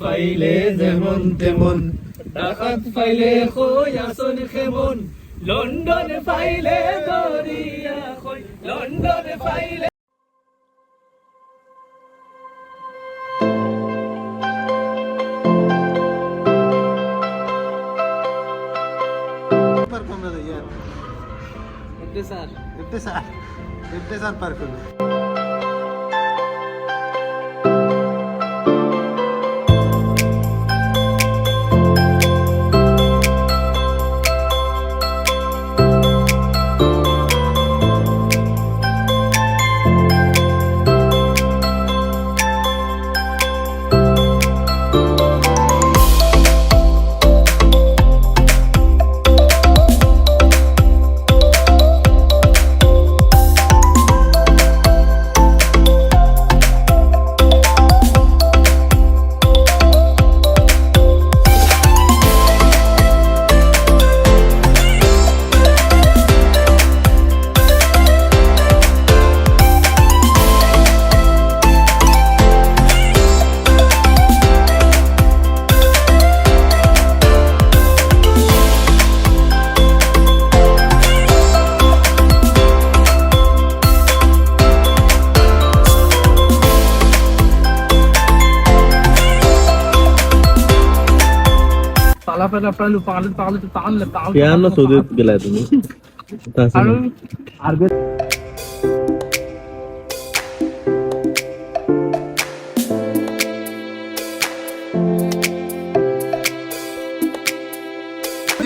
ফাইলে যেমন তেমন। ডাকাত ফাইলে কই আসন খেমন লন্ডন ফাইলে দরিয়া কই লন্ডন ফাইলে পার করবে না ইয়ার। স্যার। ইবতেসার ইবতেসার পার করবে পালাপালা পালালু পালালু পালালু পালালু পালালু কেন সৌদিত গেলায় তুমি আর আরবে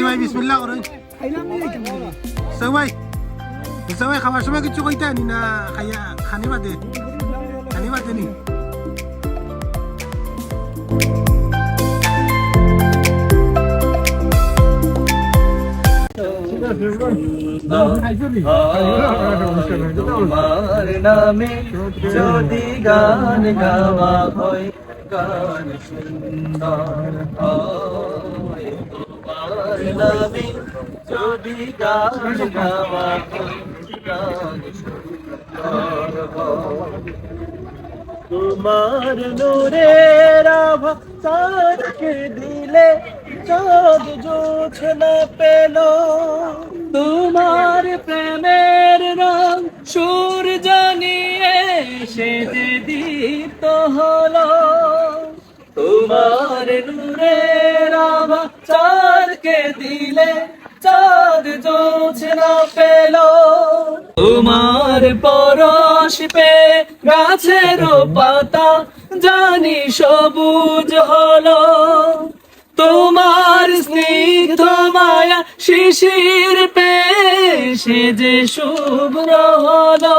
ভাই বিসমিল্লাহ করুন সবাই সবাই খাবার সময় তোমার নামে যদি গান গাওয়া হয় গান সুন্দর তোমার নামে যদি গান গাওয়া তোমার নূরের আভা চাঁদকে দিলে চাঁদ জোছনা পেল। তোমার নূরের আভা চাঁদকে দিলে, চাঁদ জোছনা পেল। তোমার পরশ পে গাছের পাতা, জানি সবুজ হলো। তোমার স্নিগ্ধ মায়া শিশির পে সে যে শুভ্র হলো।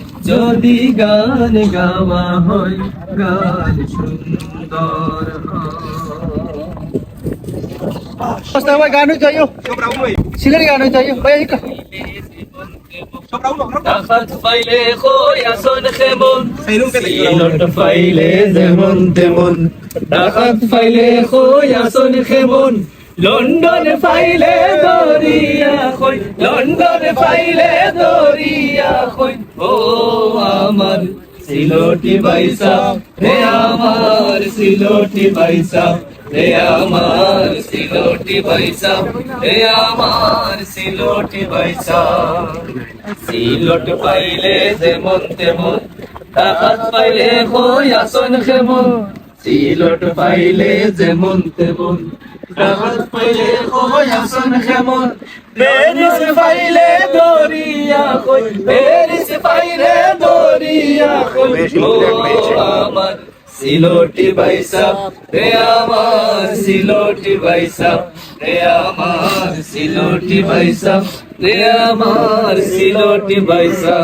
যদি গান গাওয়া হয় গান সুন্দর গান চাইও। সিলের গান ভাই ফাইলে যেমন তেমন। ডাকাত ফাইলে আসন খেমন লন্ডন ফাইলে দরিয়া কই লন্ডন ফাইলে দরিয়া কই ও আমার সিলোটি বাইসা রে আমার সিলোটি বাইসা রে আমার সিলোটি বাইসা রে আমার সিলোটি বাইসা সিলট পাইলে যেমন তেমন টাকাত পাইলে কই আসন খেমন সিলট পাইলে যেমন তেমন ডাকাত পাইলে কই আসন কেমন পেরিস পাইলে দরিয়া কই পেরিস পাইলে দরিয়া কই আমার সিলোটি বাইসা রে আমার সিলোটি বাইসা রে আমার সিলোটি বাইসা রে আমার সিলোটি বাইসা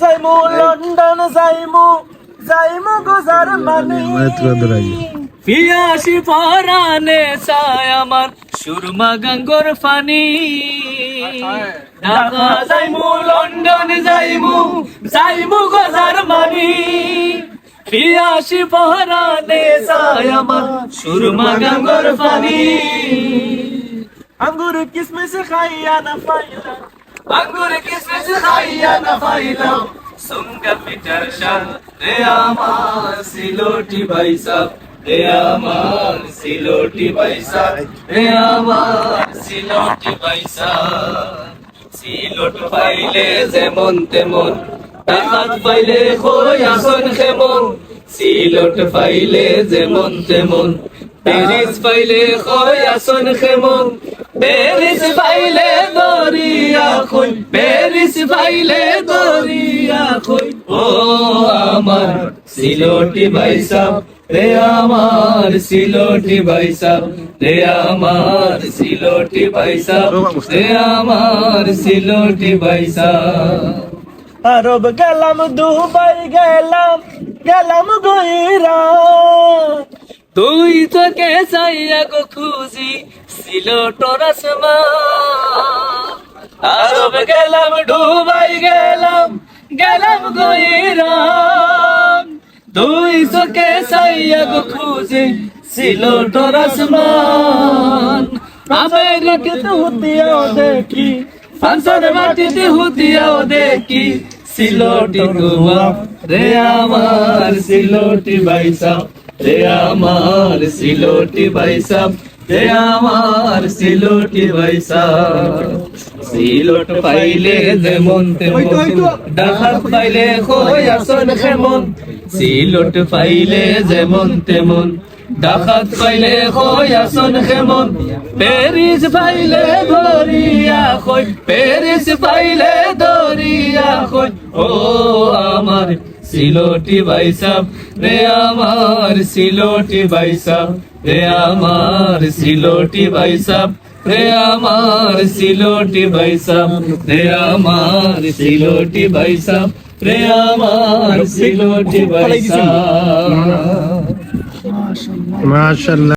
যাইমু লন্ডন যাইমু যাইমু গুজার মানি পিয়াসি পরানে চায় আমার সুরমা গঙ্গর ফানি। ঢাকা যাইমু লন্ডন যাইমু যাইমু গজার মানি পিয়াসি পরানে চায় আমার সুরমা গঙ্গর ফানি। আঙ্গুর কিসমিস খাইয়া না পাইলা আঙ্গুর কিসমিস খাইয়া না পাইলা সুঙ্গা পিটার শাহ রে আমার সিলোটি ভাইসা রে আমার সিলোটি ভাইসা রে আমার সিলোটি ভাইসা সিলোট পাইলে যেমন তেমন টাকাত পাইলে কই আসন কেমন। সিলোট পাইলে যেমন তেমন প্যারিস পাইলে কই আসন কেমন। প্যারিস পাইলে দরিয়া কই প্যারিস পাইলে দরিয়া কই ও আমার সিলোটি ভাইসা রে আমার সিলোটি ভাইসা রে আমার সিলোটি ভাইসা রে আমার সিলোটি ভাইসা আরব গেলাম দুবাই গেলাম গেলাম গইরা তুই তোকে চাইয়া গো খুঁজি ছিল টরাসমা আরব গেলাম দুবাই গেলাম গেলাম গইরা তুই তোকে চাইয়া গো খুঁজি ছিল টরাসমান আমেরিকাতে হুতিয়াও দেখি ফাংশন মাটিতে হুতিয়াও দেখি সিলোটি কুয়া রে আমার সিলোটি বাইসা রে আমার সিলোটি বাইসা রে আমার সিলোটি বাইসা সিলোট পাইলে যেমন তেমন। ডাকাত পাইলে কই আসন কেমন সিলোট পাইলে যেমন তেমন, ডাকাত পাইলে কই আসন কেমন প্যারিস পাইলে দরিয়া কই প্যারিস পাইলে দরিয়া কই ও আমার সিলোটি বাইসাব, রে আমার সিলোটি বাইসাব, রে আমার সিলোটি বাইসাব। রে আমার সিলোটি বাইসাব রে আমার সিলোটি বাইসাব রে আমার সিলোটি বাইসাব মাশাল্লাহ